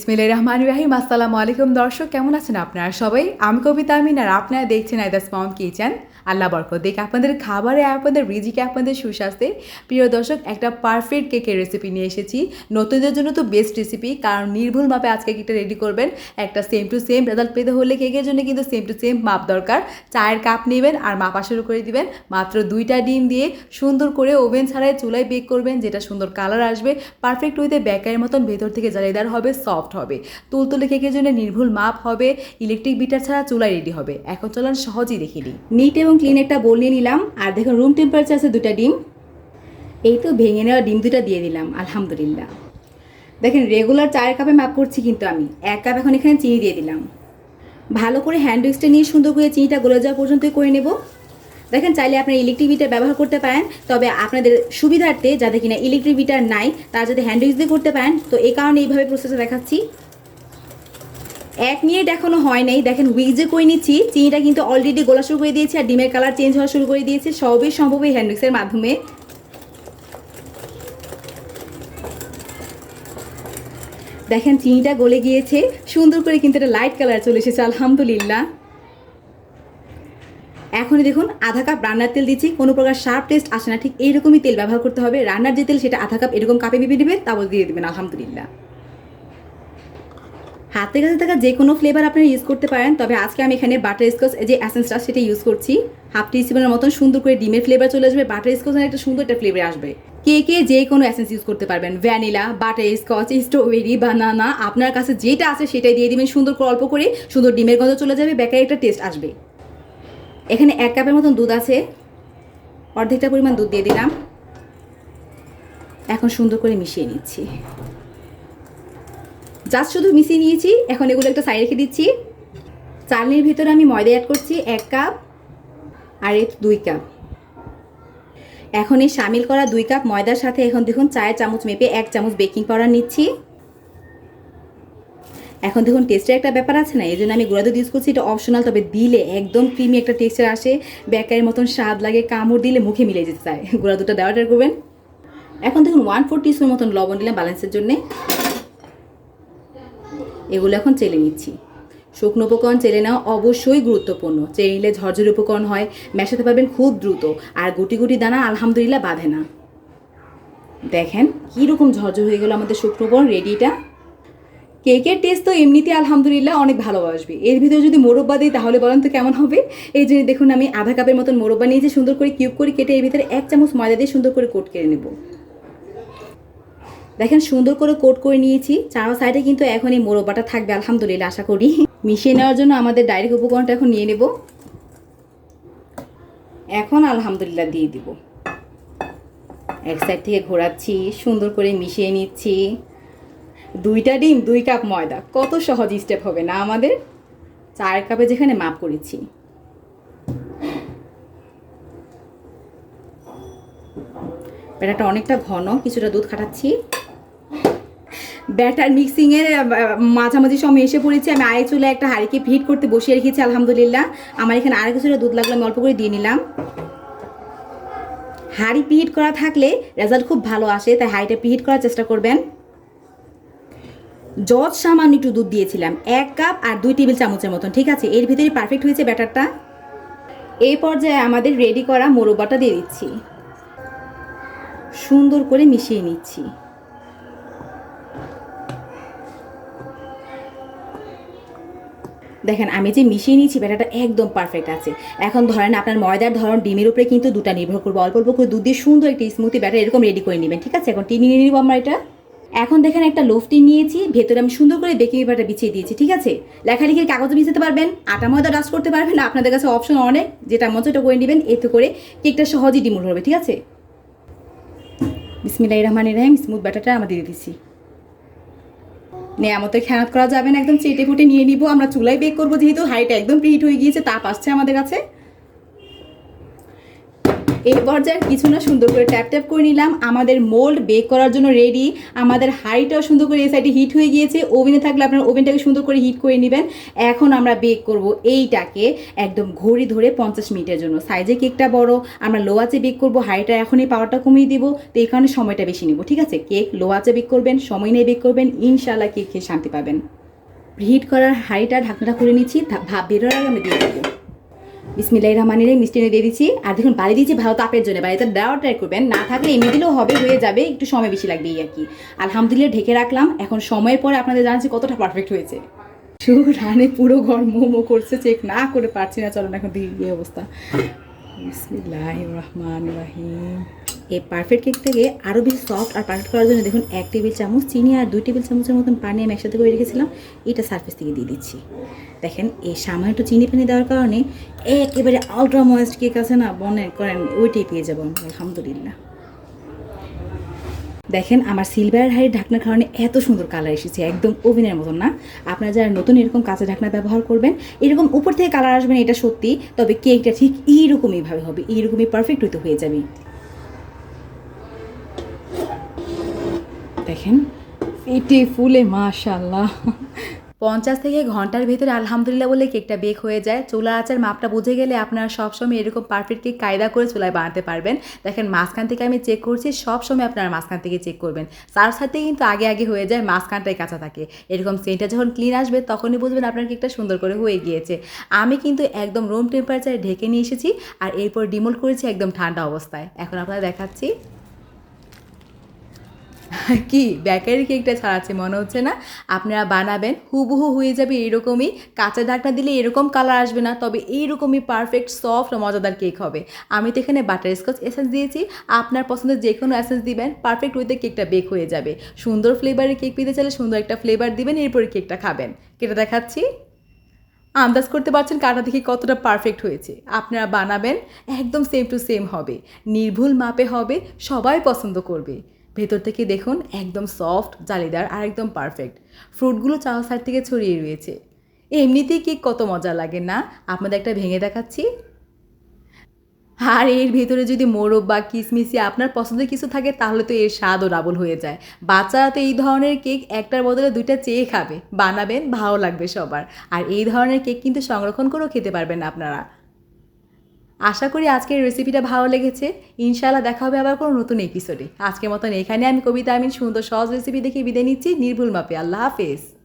বিসমিল্লাহ রহমান রাহিম। আসসালামু আলাইকুম দর্শক, কেমন আছেন আপনারা সবাই? আমি কবিতা আমিন আর আপনারা দেখছেন আইদাস মাম কিচেন। আল্লাহ বরকত দেখ আপনাদের খাবারে আপনাদের রিজিকে আপনাদের সুস্বাস্থ্যে। প্রিয় দর্শক, একটা পারফেক্ট কেকের রেসিপি নিয়ে এসেছি। নতুনদের জন্য তো বেস্ট রেসিপি কারণ নির্ভুল মাপে আজকে কেকটা রেডি করবেন। একটা সেম টু সেম রেজাল্ট পেতে হলে কেকের জন্য কিন্তু সেম টু সেম মাপ দরকার। চায়ের কাপ নেবেন আর মাপা শুরু করে দিবেন। মাত্র দুইটা ডিম দিয়ে সুন্দর করে ওভেন ছাড়াই চুলায় বেক করবেন, যেটা সুন্দর কালার আসবে। পারফেক্ট ওয়েতে বেকারের মতন ভেতর থেকে জালিদার হবে সফট হবে। তুলতুলে কেকের জন্য নির্ভুল মাপ হবে ইলেকট্রিক বিটার ছাড়া চুলায় রেডি হবে। এখন চলেন সহজেই দেখে নিই। নিট এবং ক্লিন একটা বোল নিয়ে নিলাম। আর দেখুন রুম টেম্পারেচার আছে দুটা ডিম। এই তো ভেঙে নেওয়া ডিম দুটা দিয়ে দিলাম, আলহামদুলিল্লাহ। দেখেন রেগুলার চায়ের কাপে মাপ করছি কিন্তু আমি। এক কাপ এখন এখানে চিনি দিয়ে দিলাম। ভালো করে হ্যান্ড উইক্সটা নিয়ে সুন্দর করে চিনিটা গলে যাওয়া পর্যন্তই করে নেব। দেখেন, চাইলে আপনারা ইলেকট্রিক বিটার ব্যবহার করতে পারেন, তবে আপনাদের সুবিধার্থে যাদের কিনা ইলেকট্রিক বিটার নাই, তারা যাতে হ্যান্ড উইক্স দিয়ে করতে পারেন, তো এই কারণে এইভাবে প্রসেসটা দেখাচ্ছি। এক মিনিট এখনও হয় নাই, দেখেন উইক যে করে নিচ্ছি, চিনিটা কিন্তু অলরেডি গোলা শুরু করে দিয়েছি, আর ডিমের কালার চেঞ্জ হওয়া শুরু করে দিয়েছে, সবই সম্ভব এই হ্যান্ডউইক্সের মাধ্যমে। দেখেন, চিনিটা গলে গিয়েছে, সুন্দর করে কিন্তু এটা লাইট কালার চলে এসেছে, আলহামদুলিল্লাহ। এখনই দেখুন, আধা কাপ রান্নার তেল দিচ্ছি, কোনো প্রকার শার্প টেস্ট আসে না, ঠিক এইরকমই তেল ব্যবহার করতে হবে। রান্নার যে তেল সেটা আধা কাপ এরকম কাপে ভেবে নেবেন তারপর দিয়ে দেবেন, আলহামদুলিল্লাহ। হাতের কাছে থাকা যে কোনো ফ্লেভার আপনারা ইউজ করতে পারেন, তবে আজকে আমি এখানে বাটার স্কচ যে অ্যাসেন্সটা সেটা ইউজ করছি। হাফ টি স্পুনের মতন সুন্দর করে ডিমের ফ্লেভার চলে আসবে বাটার স্কচের একটা সুন্দর একটা ফ্লেভার আসবে। কে কে যে কোনো অ্যাসেন্স ইউজ করতে পারবেন vanilla butter scotch strawberry banana আপনার কাছে যেটা আছে সেটাই দিয়ে দিবেন, সুন্দর করে অল্প করে, সুন্দর ডিমের গন্ধ চলে যাবে, বেকারি একটা টেস্ট আসবে। এখানে এক কাপের মতন দুধ আছে। অর্ধেকটা পরিমাণ দুধ দিয়ে দিলাম। এখন সুন্দর করে মিশিয়ে নিচ্ছি। জাস্ট শুধু মিশিয়ে নিয়েছি, এখন এগুলো একটা সাইড রেখে দিচ্ছি। চালনির ভিতরে আমি ময়দা অ্যাড করছি, এক কাপ আর এই দুই কাপ। এখন এই সামিল করা দুই কাপ ময়দার সাথে এখন দেখুন চায়ের চামচ মেপে এক চামচ বেকিং পাউডার নিচ্ছি। এখন দেখুন টেস্টের একটা ব্যাপার আছে না? এই জন্য আমি গুঁড়া দুধ ইউজ করছি, এটা অপশনাল তবে দিলে একদম ক্রিমি একটা টেক্সচার আসে, বেকারের মতন স্বাদ লাগে, কামড় দিলে মুখে মিলে যেতে চায়। গুঁড়া দুধটা দেওয়া ট্রাই করবেন। এখন দেখুন ওয়ান ফোর টিস্পুন মতন লবণ দিলাম ব্যালেন্সের জন্যে। এগুলো এখন চেলে নিচ্ছি। শুকনো উপকরণ চেলে নেওয়া অবশ্যই গুরুত্বপূর্ণ। চেলে নিলে ঝরঝর উপকরণ হয়, মেশাতে পারবেন খুব দ্রুত, আর গুটি গুটি দানা আলহামদুলিল্লাহ বাঁধে না। দেখেন, কীরকম ঝরঝর হয়ে গেল আমাদের শুকনো উপকরণ রেডিটা কেকের টেস্ট তো এমনিতে আলহামদুলিল্লাহ অনেক ভালো আসবে এর ভিতরে যদি মোরব্বা দিই তাহলে বলেন তো কেমন হবে? এই জন্য দেখুন আমি আধা কাপের মতন মোরব্বা নিয়েছি, সুন্দর করে কিউব করে কেটে এর ভিতরে এক চামচ ময়দা দিয়ে সুন্দর করে কোট কেটে নেব। দেখেন সুন্দর করে কোট করে নিয়েছি, চারো সাইডে কিন্তু এখন এই মোরব্বাটা থাকবে, আলহামদুলিল্লাহ আশা করি। মিশিয়ে নেওয়ার জন্য আমাদের ডাইরেক্ট উপকরণটা এখন নিয়ে নেব। এখন আলহামদুলিল্লাহ দিয়ে দিব। এক সাইড থেকে ঘোরাচ্ছি, সুন্দর করে মিশিয়ে নিচ্ছি। দুইটা ডিম, দুই কাপ ময়দা। কত সহজ স্টেপ হবে না আমাদের? চার কাপে যেখানে মাপ করেছি। ব্যাটারটা অনেকটা ঘন, কিছুটা দুধ খাটাচ্ছি। ব্যাটার মিক্সিংয়ের মাঝামাঝি সময় এসে পড়েছি। আমি আড়াই চুলে একটা হাঁড়িকে ভিট করতে বসিয়ে রেখেছি, আলহামদুলিল্লাহ। আমার এখানে আড়াই কিছুটা দুধ লাগল, আমি অল্প করে দিয়ে নিলাম। হাঁড়ি পিহিট করা থাকলে রেজাল্ট খুব ভালো আসে, তাই হাঁড়িটা পিহিট করার চেষ্টা করবেন। যত সামান্য একটু দুধ দিয়েছিলাম। এক কাপ আর দুই টেবিল চামচের মতন, ঠিক আছে? এর ভিতরে পারফেক্ট হয়েছে ব্যাটারটা। এই পর্যায়ে আমাদের রেডি করা মোরব্বাটা দিয়ে দিচ্ছি। সুন্দর করে মিশিয়ে নিচ্ছি। দেখেন, আমি যে মিশিয়ে নিয়েছি ব্যাটাটা একদম পারফেক্ট আছে। এখন ধরেন আপনার ময়দার ধরন, ডিমের উপরে কিন্তু দুটা নির্ভর করব। অল্প অল্প করে দুধ দিয়ে সুন্দর একটি স্মুথি ব্যাটার এরকম রেডি করে নেবেন, ঠিক আছে? এখন টিনি নিয়ে নিব আমরা এটা। এখন দেখেন একটা লোফ টিন নিয়েছি, ভেতরে আমি সুন্দর করে বেকিং পেপারটা বিছিয়ে দিয়েছি, ঠিক আছে? লেখালেখির কাগজে বিছাতে পারবেন, আটা ময়দা ডাস্ট করতে পারবেন, আপনাদের কাছে অপশন অনেক, যেটা মতো এটা করে নেবেন, এতে করে কেকটা সহজেই ডিমুল হবে, ঠিক আছে? বিসমিল্লাহ রহমান রাহিম স্মুথ ব্যাটারটা আমরা দিয়ে দিচ্ছি। নেয়ামতে খেয়ানত করা যাবে না, একদম চেটে ফুটে নিয়ে নিব, আমরা চুলাই বেক করব, যেহেতু হাইটা একদম প্রিহিট হয়ে গিয়েছে, তাপ আসছে আমাদের কাছে। এই পর্যায়ে কিছু না, সুন্দর করে ট্যাপ ট্যাপ করে নিলাম। আমাদের মোল্ড বেক করার জন্য রেডি আমাদের হাঁড়িটাও সুন্দর করে এই সাইডে হিট হয়ে গিয়েছে। ওভেনে থাকলে আপনার ওভেনটাকে সুন্দর করে হিট করে নেবেন। এখন আমরা বেক করব এইটাকে একদম ঘড়ি ধরে পঞ্চাশ মিনিটের জন্য। সাইজে কেকটা বড়, আমরা লো আঁচে বেক করব। হাঁড়িটা এখনই পাওয়ারটা কমিয়ে দিব। তো এই কারণে সময়টা বেশি নিব। ঠিক আছে? কেক লো আঁচে বেক করবেন, সময় নিয়ে বেক করবেন। ইনশাল্লাহ কেক খেয়ে শান্তি পাবেন। হিট করার হাঁড়িটা ঢাকনাটা করে নিচ্ছি। ভাপ বেরোর আগে আমরা দিয়ে দেবো। বিসমিল্লাহ রহমানির মিষ্টি এনে দিয়ে দিচ্ছি। আর দেখুন বাড়ি দিয়েছি ভালো তাপের জন্য। বাড়িতে দেওয়া ট্রাই করবেন। না থাকলে এমনি দিলেও হবে, হয়ে যাবে। একটু সময় বেশি লাগবে এই আর কি। আলহামদুলিল্লাহ, ঢেকে রাখলাম। এখন সময়ের পরে আপনাদের জানাচ্ছি কতটা পারফেক্ট হয়েছে। শুধু রানে, পুরো ঘর মোমো করছে চেক না করে পারছি না। চলো না, এখন দিই এই অবস্থা। বিসমিল্লাহ রহমান রাহিম এই পারফেক্ট কেক থেকে আরও বেশি সফট আর পারফেক্ট করার জন্য দেখুন এক টেবিল চামচ চিনি আর দুই টেবিল চামচের মতন পানি আমি একসাথে করে রেখেছিলাম। এটা সার্ফেস থেকে দিয়ে দিচ্ছি। দেখেন, এই সামান্য একটু চিনি পানি দেওয়ার কারণে একেবারে আলট্রা ময়েস্ট কেক আছে না? বনে করেন ওইটাই পেয়ে যাব আলহামদুলিল্লাহ। দেখেন, আমার সিলভার হাইয়ের ঢাকনার কারণে এত সুন্দর কালার এসেছে, একদম ওভেনের মতন না। আপনারা যারা নতুন এরকম কাঁচা ঢাকনা ব্যবহার করবেন, এরকম উপর থেকে কালার আসবেন এটা সত্যি। তবে কেকটা ঠিক এইরকমইভাবে হবে, এইরকমই পারফেক্ট হইতে হয়ে যাবে। দেখেন এটি ফুলে মাশাল্লাহ পঞ্চাশ থেকে ঘণ্টার ভিতরে আলহামদুলিল্লাহ বলে কেকটা বেক হয়ে যায়। চুলা আচার মাপটা বুঝে গেলে আপনারা সবসময় এরকম পারফেক্ট কেক কায়দা করে চুলায় বানাতে পারবেন। দেখেন, মাঝখান থেকে আমি চেক করছি সব সময় আপনারা মাঝখান থেকে চেক করবেন। তার সাথে কিন্তু আগে আগে হয়ে যায়, মাঝখানটাই কাঁচা থাকে। এরকম সেন্টটা যখন ক্লিন আসবে, তখনই বুঝবেন আপনার কেকটা সুন্দর করে হয়ে গিয়েছে। আমি কিন্তু একদম রুম টেম্পারেচারে ঢেকে নিয়ে এসেছি, আর এরপর ডিমোল্ড করেছি একদম ঠান্ডা অবস্থায়। এখন আপনারা দেখাচ্ছি। কি, বেকারি কেকটা ছাড়াচ্ছে, মনে হচ্ছে না? আপনারা বানাবেন, হুবহু হয়ে যাবে এরকমই। কাঁচা ঢাকনা দিলে এরকম কালার আসবে না, তবে এইরকমই পারফেক্ট সফট মজাদার কেক হবে। আমি তো এখানে বাটার স্কচ এসেন্স দিয়েছি। আপনার পছন্দের যে কোনো এসেন্স দিবেন পারফেক্ট ওইতে কেকটা বেক হয়ে যাবে। সুন্দর ফ্লেভারের কেক পেতে চাইলে সুন্দর একটা ফ্লেভার দিবেন, এরপরে কেকটা খাবেন। কেটে দেখাচ্ছি। আন্দাজ করতে পারছেন কাটা দেখে কতটা পারফেক্ট হয়েছে। আপনারা বানাবেন, একদম সেম টু সেম হবে। নির্ভুল মাপে হবে, সবাই পছন্দ করবে। ভেতর থেকে দেখুন একদম সফট জালিদার আর একদম পারফেক্ট ফ্রুটগুলো চার সাইড থেকে ছড়িয়ে রয়েছে। এমনিতেই কেক কত মজা লাগে না? আপনাদের একটা ভেঙে দেখাচ্ছি। আর এর ভেতরে যদি মোরব বা কিসমিসি আপনার পছন্দের কিছু থাকে, তাহলে তো এর স্বাদও ডাবল হয়ে যায়। বাচ্চারা তো এই ধরনের কেক একটার বদলে দুইটা চেয়ে খাবে। বানাবেন, ভালো লাগবে সবার। আর এই ধরনের কেক কিন্তু সংরক্ষণ করেও খেতে পারবেন আপনারা। আশা করি আজকের রেসিপিটা ভালো লেগেছে। ইনশাআল্লাহ দেখা হবে আবার কোনো নতুন এপিসোডে আজকের মতন এখানে আমি কবিতা আমিন সুন্দর সহজ রেসিপি দেখে বিদায় নিচ্ছি। নির্ভুল মাপে। আল্লাহ হাফেজ।